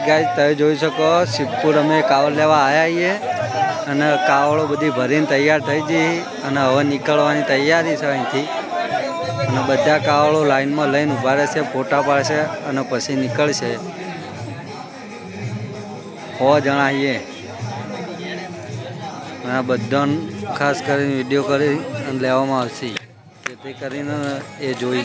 ગાય તમે જોઈ શકો, શિવપુર અમે કાવડ લેવા આવ્યા છીએ. અને કાવડો બધી ભરીને તૈયાર થઈ જઈ અને હવે નીકળવાની તૈયારી છે અહીંથી. અને બધા કાવડો લાઈનમાં લઈને ઊભા રહેશે, ફોટા પાડશે અને પછી નીકળશે. સો જણા છીએ અને બધાને ખાસ કરીને વીડિયો કરી અને લેવામાં આવશે. જેથી કરીને એ જોઈ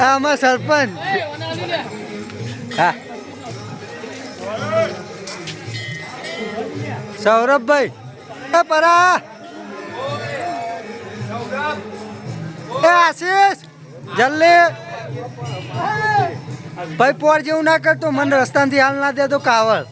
આમાં સરપંચ. હા. સૌરભભાઈ, એ પરા. એ આશીષ, જલ્દી. ભાઈ, પોર જેવું ના કરતો મને રસ્તાથી હાલ ના દેતો કાવળ